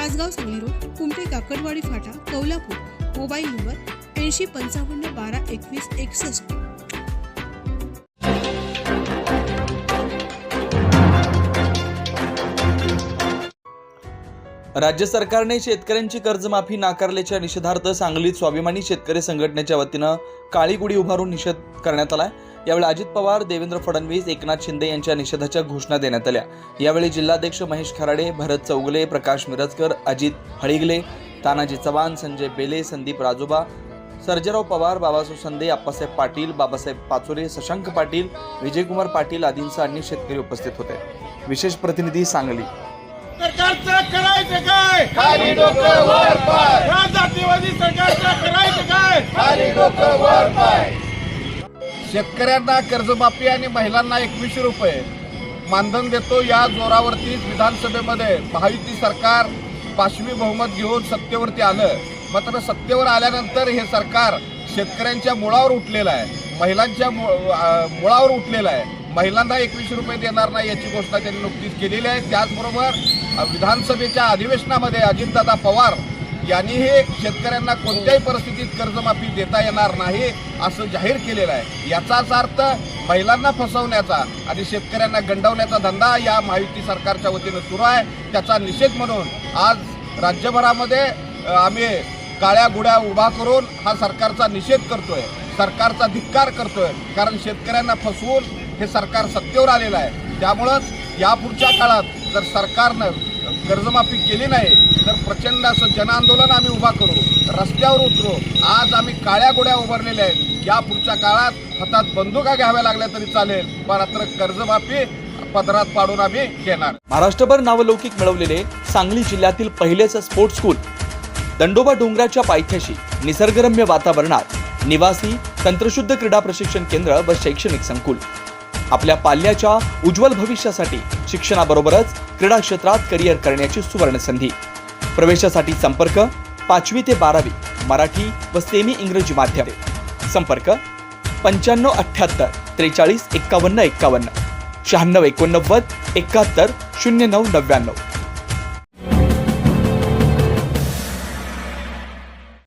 Tasgaon Sangli road Kumte Kakadwadi फाटा Kaulapur mobile number ऐंशी पंचावन्न बारा एकवीस एकसष्ट. राज्य सरकारने शेतकऱ्यांची कर्जमाफी नाकारल्याच्या निषेधार्थ सांगलीत स्वाभिमानी शेतकरी संघटनेच्या वतीनं काळी गुढी उभारून निषेध करण्यात आलाय. यावेळी अजित पवार देवेंद्र फडणवीस एकनाथ शिंदे यांच्या निषेधाच्या घोषणा देण्यात आल्या. यावेळी जिल्हाध्यक्ष महेश खराडे भरत चौगले प्रकाश मिरजकर अजित हळिगले तानाजी चव्हाण संजय बेले संदीप राजोबा सर्जेराव पवार बाबासाहेब संदे आप्पासाहेब पाटील बाबासाहेब पाचोरे शशांक पाटील विजयकुमार पाटील आदींसह अन्य शेतकरी उपस्थित होते. विशेष प्रतिनिधी सांगली. सरकारचं करायचं काय? खाली डोकं वर पाय. या जातीवादी सरकारचं करायचं काय? खाली डोकं वर पाय. शेतकऱ्यांना कर्जमाफी आणि महिलांना एकवीसशे रुपये मानधन देतो या जोरावरतीच विधानसभेमध्ये महायुती सरकार पाचवी बहुमत घेऊन सत्तेवरती आलं. मात्र सत्तेवर आल्यानंतर हे सरकार शेतकऱ्यांच्या मुळावर उठलेलं आहे. महिलांच्या मु- मुळावर उठलेलं आहे. महिलांना एकवीसशे रुपये देणार नाही याची घोषणा त्यांनी नुकतीच केलेली आहे. त्याचबरोबर विधानसभेच्या अधिवेशनामध्ये अजितदादा पवार यांनीही शेतकऱ्यांना कोणत्याही परिस्थितीत कर्जमाफी देता येणार नाही असं जाहीर केलेलं आहे. याचाच अर्थ महिलांना फसवण्याचा आणि शेतकऱ्यांना गंडवण्याचा धंदा या महायुती सरकारच्या वतीनं सुरू आहे. त्याचा निषेध म्हणून आज राज्यभरामध्ये आम्ही काळ्या गुड्या उभा करून हा सरकारचा निषेध करतोय. सरकारचा धिक्कार करतोय. कारण शेतकऱ्यांना फसवून हे सरकार सत्तेवर आलेलं आहे. त्यामुळंच यापुढच्या काळात जर सरकारनं कर्जमाफी केली नाही तर प्रचंड असं जनआंदोलन आम्ही उभा करू. रस्त्यावर उतरू. आज आम्ही काळ्या गोड्या उभारलेल्या आहेत. या पुढच्या काळात हातात बंदुका घ्याव्या लागल्या तरी चालेल मात्र कर्जमाफी पदरात पाडून आम्ही घेणार. महाराष्ट्रभर नावलौकिक मिळवलेले सांगली जिल्ह्यातील पहिलेच स्पोर्ट्स स्कूल दंडोबा डोंगराच्या पायथ्याशी निसर्गरम्य वातावरणात निवासी तंत्रशुद्ध क्रीडा प्रशिक्षण केंद्र व शैक्षणिक संकुल. आपल्या पाल्याच्या उज्ज्वल भविष्यासाठी शिक्षणाबरोबरच क्रीडा क्षेत्रात करिअर करण्याची सुवर्ण संधी प्रवेशासाठी संपर्क पाचवी ते बारावी मराठी व सेमी इंग्रजी माध्यम. संपर्क पंच्याण्णव अठ्ठ्याहत्तर त्रेचाळीस एक्कावन्न एक्कावन्न शहाण्णव एकोणनव्वद एकाहत्तर शून्य नऊ नव्याण्णव.